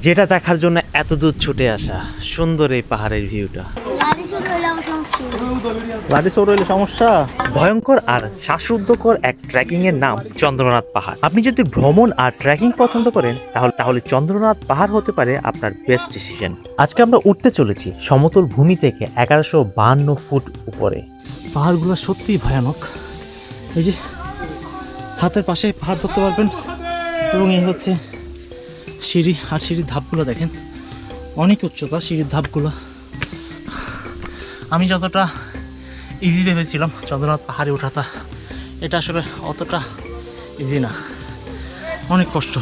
যেটা দেখার জন্য এত দূর ছুটে আসা। সুন্দর এই পাহাড়ের ভিউটা। গাড়ি সমস্যা চোর হইলে সমস্যা? ভয়ঙ্কর আর শ্বাসরুদ্ধকর এক ট্রেকিং এর নাম চন্দ্রনাথ পাহাড়। আপনি যদি ভ্রমণ আর ট্রেকিং পছন্দ করেন তাহলে তাহলে চন্দ্রনাথ পাহাড় হতে পারে আপনার বেস্ট ডিসিশন আজকে আমরা উঠতে চলেছি সমতল ভূমি থেকে এগারোশো বাহান্ন ফুট উপরে। পাহাড়গুলো সত্যিই ভয়ানক। এই যে হাতের পাশে পাহাড় ধরতে পারবেন। এবং এই হচ্ছে সিঁড়ি আর সিঁড়ির ধাপগুলো দেখেন। অনেক উচ্চতা সিঁড়ির ধাপগুলো। আমি যতটা ইজি ভেবেছিলাম চন্দ্রনাথ পাহাড়ে ওঠাটা, এটা আসলে অতটা ইজি না। অনেক কষ্ট।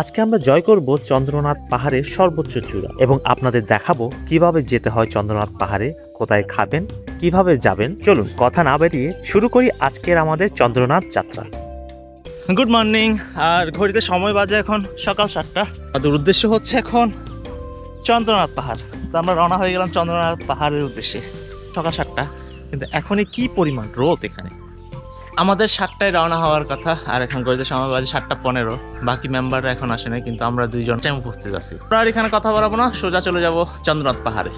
আজকে আমরা জয় করব চন্দ্রনাথ পাহাড়ের সর্বোচ্চ চূড়া এবং আপনাদের দেখাবো কীভাবে যেতে হয় চন্দ্রনাথ পাহাড়ে, কোথায় খাবেন, কীভাবে যাবেন। চলুন, কথা না বেরিয়ে শুরু করি আজকের আমাদের চন্দ্রনাথ যাত্রা। গুড মর্নিং আর ঘড়িতে সময় বাজে এখন সকাল সাতটা। আমাদের উদ্দেশ্য হচ্ছে এখন চন্দ্রনাথ পাহাড়। তো আমরা রওনা হয়ে গেলাম চন্দ্রনাথ পাহাড়ের উদ্দেশ্যে সকাল সাতটা। কিন্তু এখনই কি পরিমাণ রোদ এখানে? আমাদের সাতটায় রওনা হওয়ার কথা, আর এখন ঘড়িতে সময় বাজে সাতটা পনেরো। বাকি মেম্বাররা এখন আসে কিন্তু আমরা দুইজন টাইম উপস্থিত আছি। আর এখানে কথা বলাবো না, সোজা চলে যাব চন্দ্রনাথ পাহাড়ে।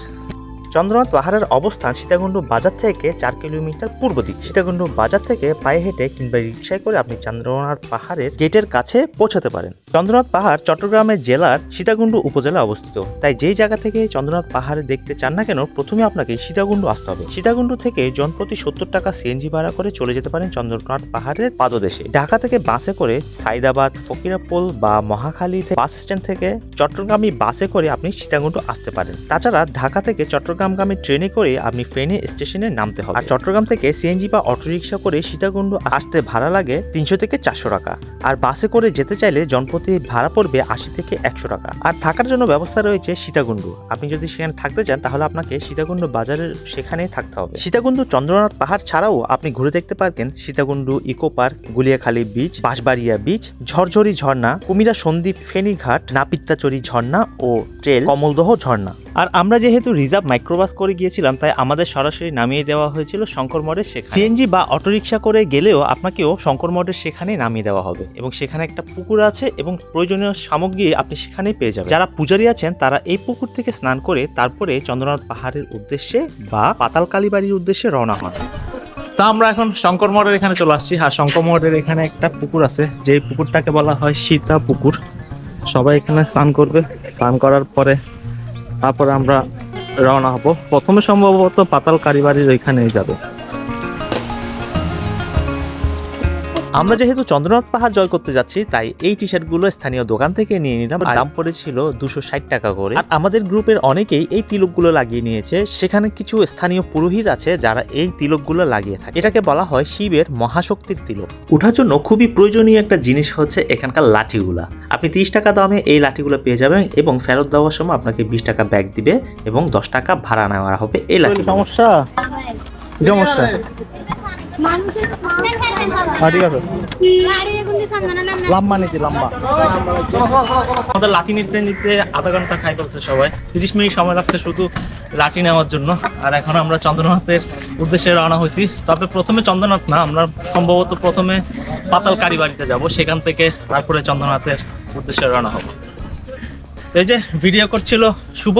চন্দ্রনাথ পাহাড়ের অবস্থান সীতাকুণ্ড বাজার থেকে চার কিলোমিটার পূর্ব দিক। সীতাকুণ্ড বাজার থেকে পায়ে হেঁটে কিংবা রিক্সায় করে আপনি চন্দ্রনাথ পাহাড়ের গেটের কাছে পৌঁছাতে পারেন। চন্দ্রনাথ পাহাড় চট্টগ্রামের জেলার সীতাকুণ্ড উপজেলা অবস্থিত। তাই যেই জায়গা থেকে চন্দ্রনাথ পাহাড়ে দেখতে চান না কেন, প্রথমে আপনাকে সীতাকুণ্ড আসতে হবে। সীতাকুণ্ড থেকে জনপ্রতি সত্তর টাকা সিএনজি ভাড়া করে চলে যেতে পারেন চন্দ্রনাথ পাহাড়ের পাদদেশে। ঢাকা থেকে বাসে করে সাইদাবাদ, ফকিরাপোল বা মহাখালী বাস স্ট্যান্ড থেকে চট্টগ্রামী বাসে করে আপনি সীতাকুণ্ড আসতে পারেন। তাছাড়া ঢাকা থেকে চট্টগ্রামগামী ট্রেনে করে আপনি ফেনী স্টেশনে নামতে হবে। আর চট্টগ্রাম থেকে সিএনজি বা অটোরিকশা করে সীতাকুণ্ড আসতে ভাড়া লাগে তিনশো থেকে চারশো টাকা। আর বাসে করে যেতে চাইলে জনপ্রতি ভাড়া পড়বে আশি থেকে একশো টাকা। আর থাকার জন্য ব্যবস্থা রয়েছে সীতাকুণ্ড। আপনি যদি সেখানে থাকতে চান, তাহলে আপনাকে সীতাকুণ্ড বাজারের সেখানে থাকতে হবে। সীতাকুণ্ড চন্দ্রনাথ পাহাড় ছাড়াও আপনি ঘুরে দেখতে পারবেন Sitakunda eco park, Guliakhali beach, Banshbaria beach, Jhorjhori ঝর্ণা, কুমিরা সন্দ্বীপ ফেনীঘাট নাপিত্তাচরি ঝর্ণা ও ট্রেল কমলদহ ঝর্ণা। আর আমরা যেহেতু রিজার্ভ মাইক্রোবাস করে গিয়েছিলাম, তাই আমাদের সরাসরি নামিয়ে দেওয়া হয়েছিল শঙ্কর মঠের সেখানে। সিএনজি বা অটোরিকশা করে গেলেও আপনাকেও শঙ্কর মঠের সেখানে নামিয়ে দেওয়া হবে এবং সেখানে একটা পুকুর আছে এবং প্রয়োজনীয় সামগ্রী আপনি সেখানেই পেয়ে যাবেন। যারা পূজারী আছেন, তারা এই পুকুর থেকে স্নান করে তারপরে চন্দ্রনাথ পাহাড়ের উদ্দেশ্যে বা পাতাল কালীবাড়ির উদ্দেশ্যে রওনা হন। তা আমরা এখন শঙ্কর মঠের এখানে চলে আসছি। হ্যাঁ শঙ্কর মঠের এখানে একটা পুকুর আছে, যে পুকুরটাকে বলা হয় সীতা পুকুর। সবাই এখানে স্নান করবে। স্নান করার পরে তারপরে আমরা রওনা হব। প্রথমে সম্ভবত পাতাল কারিবাড়ির ওইখানেই যাবে। আমরা যেহেতু চন্দ্রনাথ পাহাড় জয় করতে যাচ্ছি তাই এই টি শার্টগুলো স্থানীয় দোকান থেকে নিয়ে নিলাম। দাম পড়েছিল দুশো ষাট টাকা করে। আর আমাদের গ্রুপের অনেকেই এই তিলকগুলো লাগিয়ে নিয়েছে। সেখানে কিছু স্থানীয় পুরোহিত আছে যারা এই তিলকগুলো লাগিয়ে থাকে। এটাকে বলা হয় শিবের মহাশক্তির তিলক। ওঠার জন্য খুবই প্রয়োজনীয় একটা জিনিস হচ্ছে এখানকার লাঠিগুলা। আপনি তিরিশ টাকা দামে এই লাঠিগুলো পেয়ে যাবেন এবং ফেরত দেওয়ার সময় আপনাকে বিশ টাকা ব্যাগ দিবে এবং দশ টাকা ভাড়া নেওয়া হবে এই লাঠি সমস্যা। সমস্যা। লাঠি নিতে নিতে আধা ঘণ্টা খাই সবাই। তিরিশ মিনিট সময় লাগছে শুধু লাঠি নেওয়ার জন্য। আর এখন আমরা চন্দ্রনাথের উদ্দেশ্যে রওনা হয়েছি। তবে প্রথমে চন্দ্রনাথ না, আমরা সম্ভবত প্রথমে পাতাল কালীবাড়িতে যাব। সেখান থেকে তারপরে চন্দ্রনাথের উদ্দেশ্যে রওনা হব। এই যে ভিডিও করছিল শুভ,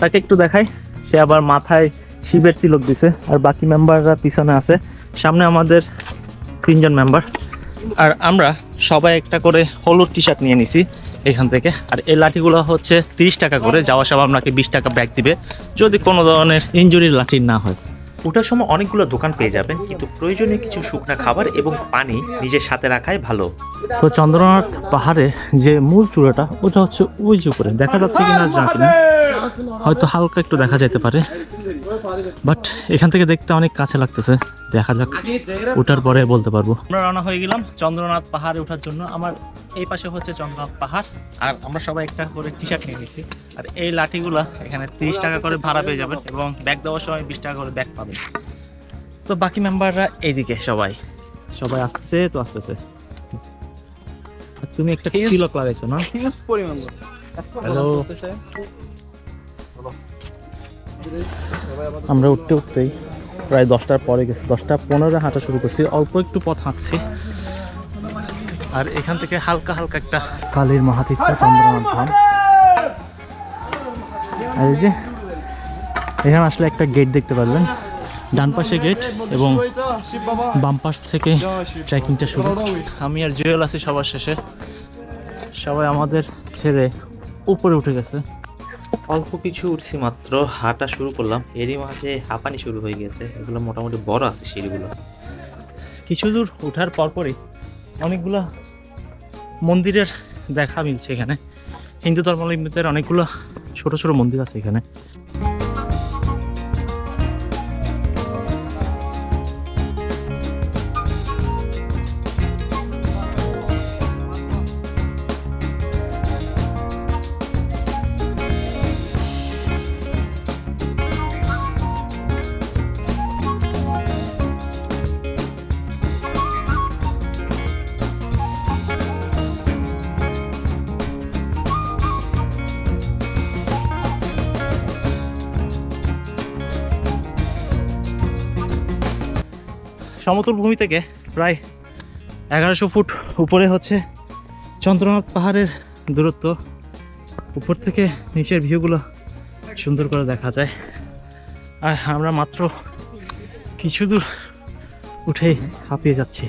তাকে একটু দেখাই। সে আবার মাথায় শিবের তিলক দিছে, আর বাকি মেম্বাররা পিছনে আছে। সামনে আমাদের তিনজন মেম্বার আর আমরা সবাই একটা করে হলুদ টি শার্ট নিয়ে নিছি এখান থেকে। আর এই লাঠিগুলো হচ্ছে তিরিশ টাকা করে যাওয়া সময় আপনাকে বিশ টাকা ব্যাগ দিবে যদি কোনো ধরনের ইঞ্জুরির লাঠি না হয়। ওঠার সময় অনেকগুলো দোকান পেয়ে যাবেন কিন্তু প্রয়োজনীয় কিছু শুকনা খাবার এবং পানি নিজের সাথে রাখাই ভালো। তো চন্দ্রনাথ পাহাড়ে যে মূল চূড়াটা ওটা হচ্ছে ওই যে উপরে। দেখা যাচ্ছে কিনা জানি না। হয়তো হালকা একটু দেখা যেতে পারে। বাট এখান থেকে দেখতে অনেক কাছে লাগতেছে। দেখা যাক ওঠার পরে বলতে পারব। আমরা রওনা হয়ে গেলাম চন্দ্রনাথ পাহাড়ে ওঠার জন্য। আমার এই পাশে হচ্ছে চন্দ্রনাথ পাহাড়। আর আমরা সবাই একটা করে টি শার্ট নিয়ে নিয়েছি। আর এই লাঠিগুলা এখানে তিরিশ টাকা করে ভাড়া পেয়ে যাবেন এবং ব্যাগ দেওয়ার সময় বিশ টাকা করে ব্যাগ পাবেন। তো বাকি মেম্বাররা এইদিকে সবাই। সবাই আসছে তো আসতেছে। আর তুমি একটা তিলক লাগাইছো না? হ্যালো আমরা উঠতে উঠতেই প্রায় দশটার পরে গেছি। দশটা পনেরো হাঁটা শুরু করছি। অল্প একটু পথ হাঁটছি। আর এখান থেকে হালকা হালকা একটা কালীর মহাতীর্থ চন্দ্রনাথ ধাম। আর এই যে, এখানে আসলে একটা গেট দেখতে পারবেন ডান পাশে গেট এবং বাম পাশ থেকে ট্রেকিংটা শুরু। আমি আর জুয়েল আছি সবার শেষে। সবাই আমাদের ছেড়ে উপরে উঠে গেছে। অল্প কিছু উঠছি মাত্র, হাঁটা শুরু করলাম। এরই মাঝে হাঁপানি শুরু হয়ে গেছে। এগুলো মোটামুটি বড় আছে সিঁড়িগুলো। কিছু দূর ওঠার পরপরই অনেকগুলো মন্দিরের দেখা মিলছে এখানে। হিন্দু ধর্মাবলম্বীদের অনেকগুলো ছোট ছোট মন্দির আছে এখানে। সমতল ভূমি থেকে প্রায় এগারোশো ফুট উপরে হচ্ছে চন্দ্রনাথ পাহাড়ের দূরত্ব। উপর থেকে নিচের ভিউগুলো সুন্দর করে দেখা যায়। আর আমরা মাত্র কিছু দূর উঠে হাঁপিয়ে যাচ্ছি।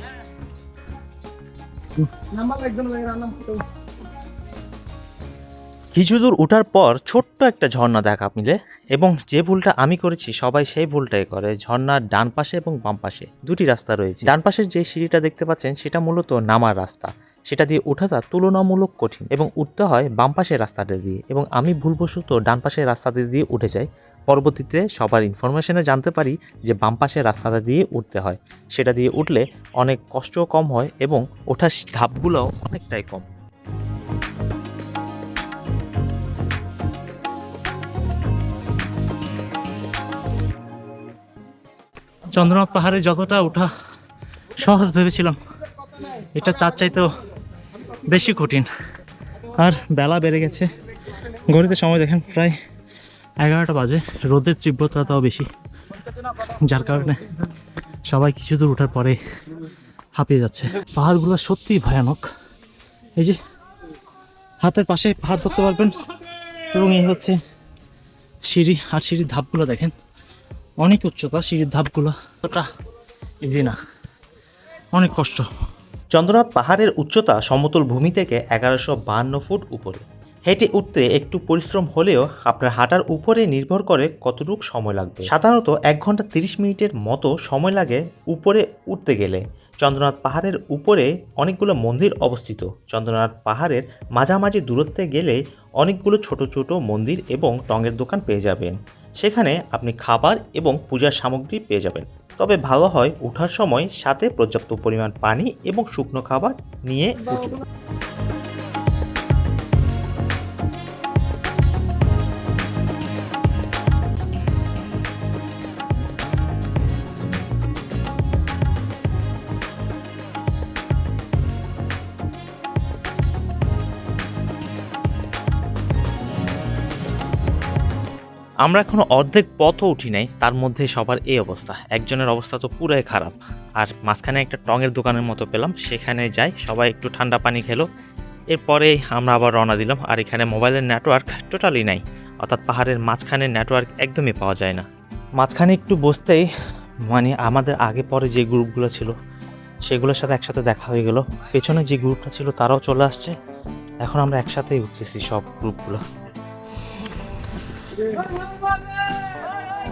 কিছু দূর ওঠার পর ছোট্ট একটা ঝর্ণা দেখা মিলে, এবং যে ভুলটা আমি করেছি, সবাই সেই ভুলটাই করে। ঝর্ণার ডান পাশে এবং বাম পাশে দুটি রাস্তা রয়েছে। ডান পাশের যে সিঁড়িটা দেখতে পাচ্ছেন, সেটা মূলত নামার রাস্তা। সেটা দিয়ে ওঠাটা তুলনামূলক কঠিন এবং উঠতে হয় বাম পাশের রাস্তাটা দিয়ে। এবং আমি ভুলবশত ডান পাশের রাস্তাটা দিয়ে উঠে যাই। পরবর্তীতে সবার ইনফরমেশনে জানতে পারি যে বাম পাশের রাস্তাটা দিয়ে উঠতে হয়। সেটা দিয়ে উঠলে অনেক কষ্টও কম হয় এবং ওঠার ধাপগুলোও অনেকটাই কম। চন্দ্রনাথ পাহাড়ে যতটা ওঠা সহজ ভেবেছিলাম, এটা তার চাইতেও বেশি কঠিন। আর বেলা বেড়ে গেছে, ঘড়িতে সময় দেখেন প্রায় এগারোটা বাজে, রোদের তীব্রতাটাও বেশি। যার কারণে সবাই কিছু দূর ওঠার পরে হাঁপিয়ে যাচ্ছে। পাহাড়গুলো সত্যিই ভয়ানক। এই যে, হাতের পাশে হাত ধরতে পারবেন, এবং এই হচ্ছে সিঁড়ি আর সিঁড়ির ধাপগুলো দেখেন। অনেক উচ্চতা, সিঁড়ির ধাপগুলো ওটা ইজি না। অনেক কষ্ট। চন্দ্রনাথ পাহাড়ের উচ্চতা সমতল ভূমি থেকে এগারোশো বাহান্ন ফুট উপরে। হেঁটে উঠতে একটু পরিশ্রম হলেও আপনার হাঁটার উপরে নির্ভর করে কতটুকু সময় লাগবে। সাধারণত এক ঘণ্টা তিরিশ মিনিটের মতো সময় লাগে উপরে উঠতে গেলে। চন্দ্রনাথ পাহাড়ের উপরে অনেকগুলো মন্দির অবস্থিত। চন্দ্রনাথ পাহাড়ের মাঝামাঝি দূরত্বে গেলে অনেকগুলো ছোট ছোট মন্দির এবং টঙের দোকান পেয়ে যাবেন। সেখানে আপনি খাবার এবং পূজার সামগ্রী পেয়ে যাবেন। তবে ভালো হয় ওঠার সময় সাথে পর্যাপ্ত পরিমাণ পানি এবং শুকনো খাবার নিয়ে উঠবেন আমরা এখনও অর্ধেক পথও উঠি নাই, তার মধ্যে সবার এই অবস্থা। একজনের অবস্থা তো পুরাই খারাপ। আর মাঝখানে একটা টঙের দোকানের মতো পেলাম, সেখানে যাই, সবাই একটু ঠান্ডা পানি খেলো। এরপরে আমরা আবার রওনা দিলাম, আর এখানে মোবাইলের নেটওয়ার্ক টোটালি নাই, অর্থাৎ পাহাড়ের মাঝখানে নেটওয়ার্ক একদমই পাওয়া যায় না। মাঝখানে একটু বসতেই মানে আমাদের আগে পরে যে গ্রুপগুলো ছিল, সেগুলোর সাথে একসাথে দেখা হয়ে গেল। পেছনে যে গ্রুপটা ছিল, তারাও চলে আসছে। এখন আমরা একসাথেই উঠতেছি সব গ্রুপগুলো। Hey, 弟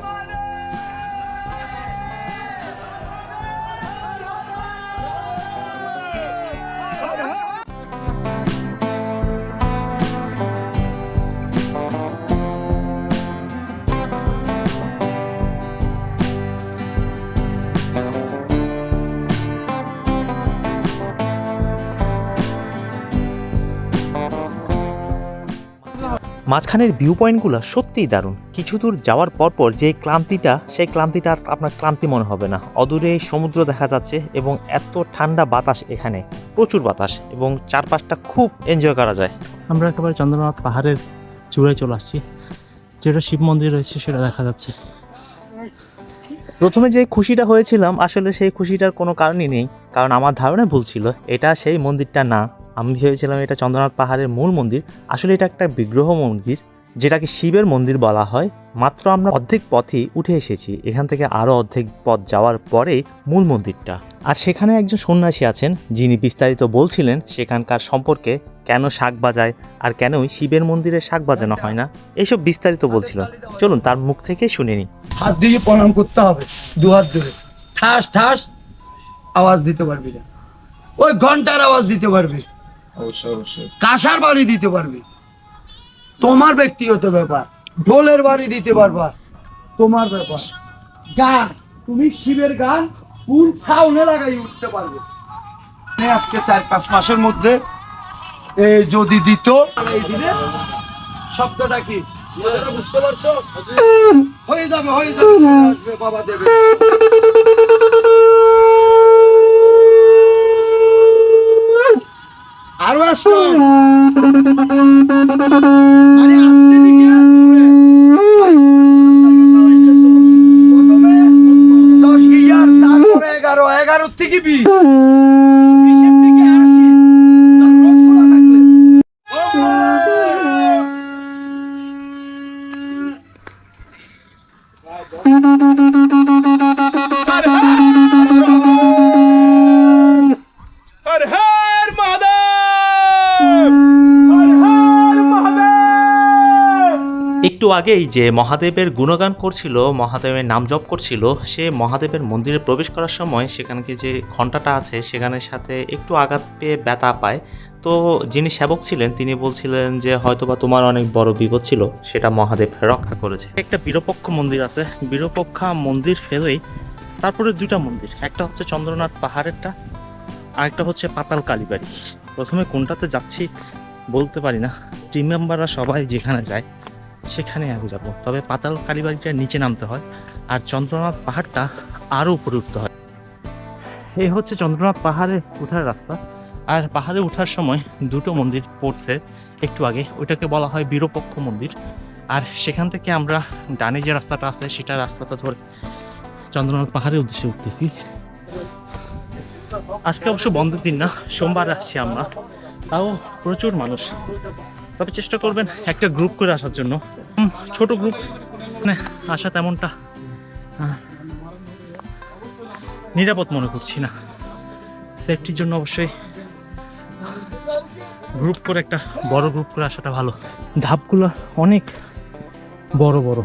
মাঝখানের ভিউ পয়েন্টগুলো সত্যিই দারুণ। কিছু দূর যাওয়ার পরপর যে ক্লান্তিটা সেই ক্লান্তিটা আর আপনার ক্লান্তি মনে হবে না। অদূরে সমুদ্র দেখা যাচ্ছে এবং এত ঠান্ডা বাতাস এখানে প্রচুর বাতাস এবং চারপাশটা খুব এনজয় করা যায়। আমরা একেবারে চন্দ্রনাথ পাহাড়ের চূড়ায় চলে আসছি। যেটা শিব মন্দির রয়েছে সেটা দেখা যাচ্ছে। প্রথমে যে খুশিটা হয়েছিলাম আসলে সেই খুশিটার কোনো কারণই নেই। কারণ আমার ধারণা ভুল ছিল। এটা সেই মন্দিরটা না আমি ভেবেছিলাম এটা চন্দ্রনাথ পাহাড়ের মূল মন্দির। আসলে এটা একটা বিগ্রহ মন্দির, যেটাকে শিবের মন্দির বলা হয়। মাত্র আমরা অর্ধেক পথেই উঠে এসেছি। এখান থেকে আরও অর্ধেক পথ যাওয়ার পরে মূল মন্দিরটা। আর সেখানে একজন সন্ন্যাসী আছেন, যিনি বিস্তারিত বলছিলেন সেখানকার সম্পর্কে কেন শাক বাজায় আর কেনই শিবের মন্দিরে শাক বাজানো হয় না। এইসব বিস্তারিত বলছিল। চলুন তার মুখ থেকে শুনে নিই। হাত দিয়ে প্রণাম করতে হবে দু হাত ধরে। ঠাস ঠাস, আওয়াজ দিতে পারবি না। ওই ঘণ্টার আওয়াজ দিতে পারবি। কাঁসার বাড়ি দিতে পারবে। তোমার ব্যক্তিগত ব্যাপার, ঢোলের বাড়ি দিতে পারবা। তোমার ব্যাপার। গান, তুমি শিবের গান, ফুল সাউনে লাগাই উঠতে পারবে। মানে আজকে চার পাঁচ মাসের মধ্যে যদি দিত দিলে শব্দটা কি? বুঝতে পারছ? হয়ে যাবে হয়ে যাবে বাবা দেবে। আরও আসলো আরে আসতে দিকে। প্রথমে দশ গিয়ার তারপরে এগারো। এগারো থেকে বিশ। আগেই যে মহাদেবের গুণগান করছিল, মহাদেবের নাম জপ করছিল, সে মহাদেবের মন্দিরে প্রবেশ করার সময় সেখানে কি যে ঘন্টাটা আছে, সেখানের সাথে একটু আঘাত পেয়ে ব্যথা পায়। তো যিনি সেবক ছিলেন, তিনি বলছিলেন যে হয়তোবা তোমার অনেক বড় বিপদ ছিল, সেটা মহাদেব রক্ষা করেছে। একটা বিরপক্ষ মন্দির আছে। বীরপক্ষা মন্দির ফেলেই তারপরে দুইটা মন্দির, একটা হচ্ছে চন্দ্রনাথ পাহাড়েরটা, আরেকটা হচ্ছে পাতাল কালীবাড়ি। প্রথমে কোনটাতে যাচ্ছি বলতে পারি না। টিম মেম্বাররা সবাই যেখানে যায় সেখানে আগে যাব। তবে পাতাল কালীবাড়িটা নিচে নামতে হয় আর চন্দ্রনাথ পাহাড়টা আরও উপরে উঠতে হয়। এই হচ্ছে চন্দ্রনাথ পাহাড়ে ওঠার রাস্তা। আর পাহাড়ে ওঠার সময় দুটো মন্দির পড়ছে একটু আগে। ওইটাকে বলা হয় বীরপক্ষ মন্দির। আর সেখান থেকে আমরা ডানে যে রাস্তাটা আছে, সেটা রাস্তাটা ধরে চন্দ্রনাথ পাহাড়ের উদ্দেশ্যে উঠতেছি। আজকে অবশ্য বন্ধের দিন না, সোমবার আসছি আমরা। তাও প্রচুর মানুষ। তবে চেষ্টা করবেন একটা গ্রুপ করে আসার জন্য। ছোট গ্রুপ মানে আসা তেমনটা। নিরাপদ মনে করছি না। সেফটির জন্য অবশ্যই গ্রুপ করে একটা বড় গ্রুপ করে আসাটা ভালো। ধাপগুলো অনেক বড় বড়।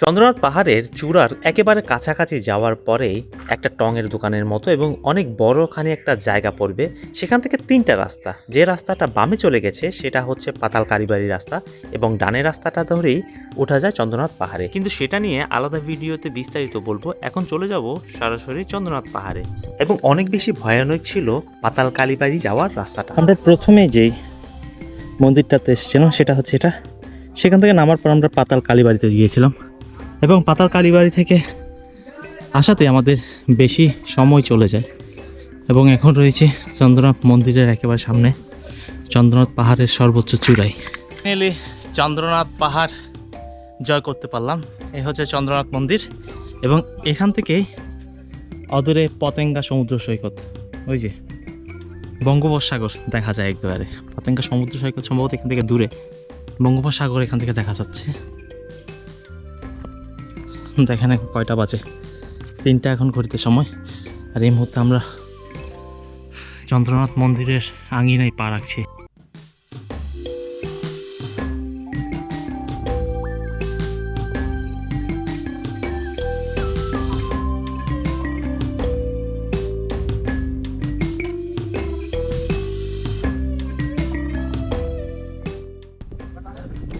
চন্দ্রনাথ পাহাড়ের চূড়ার একেবারে কাছাকাছি যাওয়ার পরেই একটা টঙের দোকানের মতো এবং অনেক বড়খানি একটা জায়গা পড়বে। সেখান থেকে তিনটা রাস্তা। যে রাস্তাটা বামে চলে গেছে, সেটা হচ্ছে পাতাল কারিবাড়ি রাস্তা এবং ডানের রাস্তাটা ধরেই ওঠা যায় চন্দ্রনাথ পাহাড়ে। কিন্তু সেটা নিয়ে আলাদা ভিডিওতে বিস্তারিত বলব। এখন চলে যাব সরাসরি চন্দ্রনাথ পাহাড়ে। এবং অনেক বেশি ভয়ানক ছিল পাতাল কালীবাড়ি যাওয়ার রাস্তাটা। আমরা প্রথমে যেই মন্দিরটাতে এসেছিলাম, সেটা হচ্ছে এটা। সেখান থেকে নামার পর আমরা পাতাল কালীবাড়িতে গিয়েছিলাম। এবং পাতাল কালীবাড়ি থেকে আসাতে আমাদের বেশি সময় চলে যায়। এবং এখন রয়েছে চন্দ্রনাথ মন্দিরের একেবারে সামনে, চন্দ্রনাথ পাহাড়ের সর্বোচ্চ চূড়াই ফাইনালি চন্দ্রনাথ পাহাড় জয় করতে পারলাম। এই হচ্ছে চন্দ্রনাথ মন্দির এবং এখান থেকেই অদূরে পতেঙ্গা সমুদ্র সৈকত। ওই যে বঙ্গোপসাগর দেখা যায় একেবারে। পতেঙ্গা সমুদ্র সৈকত সম্ভবত এখান থেকে দূরে। বঙ্গোপসাগর এখান থেকে দেখা যাচ্ছে। দেখেন এখন কয়টা বাজে? তিনটা এখন ঘড়িতে সময়। আর এই মুহূর্তে আমরা চন্দ্রনাথ মন্দিরের আঙিনায় পা রাখছি।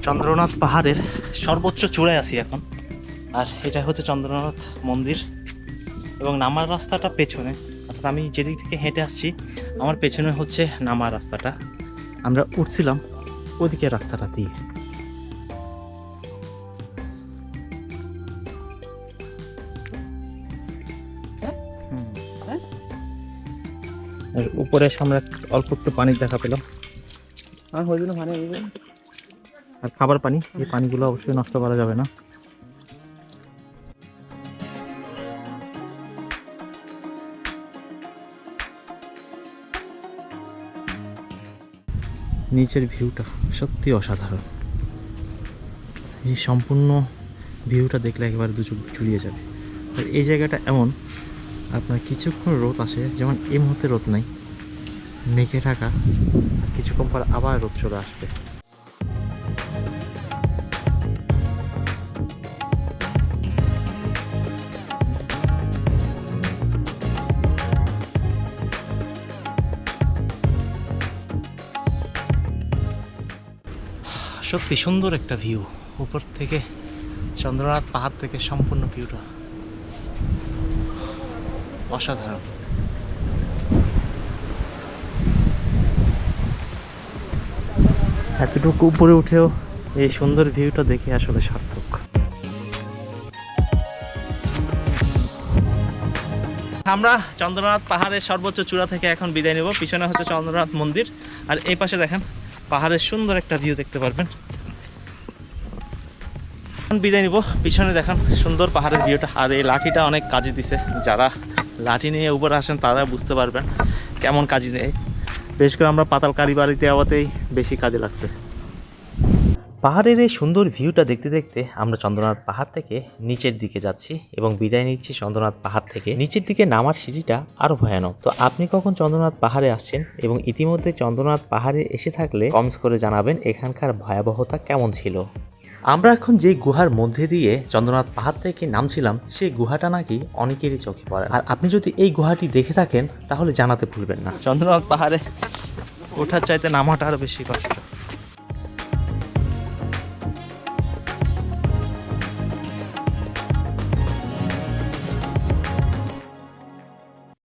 চন্দ্রনাথ পাহাড়ের সর্বোচ্চ চূড়ায় আছি এখন। আর এটা হচ্ছে চন্দ্রনাথ মন্দির এবং নামার রাস্তাটা পেছনে। অর্থাৎ আমি যেদিক থেকে হেঁটে আসছি আমার পেছনে হচ্ছে নামার রাস্তাটা। আমরা উঠছিলাম ওদিকে রাস্তাটা দিয়ে। আর উপরে এসে আমরা অল্প একটু পানির দেখা পেলাম। আর হয়েছিল পানি আর খাবার পানি এই পানিগুলো অবশ্যই নষ্ট করা যাবে না। নিচের ভিউটা সত্যি অসাধারণ। এই সম্পূর্ণ ভিউটা দেখলে একবার দু চোখ জুড়িয়ে যাবে। আর এই জায়গাটা এমন, আপনার কিছুক্ষণ রোদ আসে, যেমন এই মুহূর্তে রোদ নাই, মেঘে ঢাকা কিছুক্ষণ পর আবার রোদ চলে আসবে। সত্যি সুন্দর একটা ভিউ উপর থেকে চন্দ্রনাথ পাহাড় থেকে সম্পূর্ণ ভিউটা অসাধারণ। এতটুকু উপরে উঠেও এই সুন্দর ভিউটা দেখে আসলে সার্থক। আমরা চন্দ্রনাথ পাহাড়ের সর্বোচ্চ চূড়া থেকে এখন বিদায় নেব। পিছনে হচ্ছে চন্দ্রনাথ মন্দির। আর এই পাশে দেখেন পাহাড়ের সুন্দর একটা ভিউ দেখতে পারবেন। বিদায় নিব। পিছনে দেখান সুন্দর পাহাড়ের ভিউটা আর এই লাঠিটা অনেক কাজে দিছে। যারা লাঠি নিয়ে উপরে আসেন, তারা বুঝতে পারবেন কেমন কাজে নেই বেশ করে আমরা পাতাল কারি বাড়িতে যাওয়াতেই বেশি কাজে লাগছে। পাহাড়ের এই সুন্দর ভিউটা দেখতে দেখতে আমরা চন্দ্রনাথ পাহাড় থেকে নিচের দিকে যাচ্ছি এবং বিদায় নিচ্ছি চন্দ্রনাথ পাহাড় থেকে। নিচের দিকে নামার সিঁড়িটা আরও ভয়ানক। তো আপনি কখন চন্দ্রনাথ পাহাড়ে আসছেন এবং ইতিমধ্যে চন্দ্রনাথ পাহাড়ে এসে থাকলে কমেন্টস করে জানাবেন এখানকার ভয়াবহতা কেমন ছিল। আমরা এখন যে গুহার মধ্যে দিয়ে চন্দ্রনাথ পাহাড় থেকে নামছিলাম, সেই গুহাটা নাকি অনেকেরই চোখে পড়ে। আর আপনি যদি এই গুহাটি দেখে থাকেন, তাহলে জানাতে ভুলবেন না। চন্দ্রনাথ পাহাড়ে ওঠার চাইতে নামাটা আরও বেশি কষ্ট।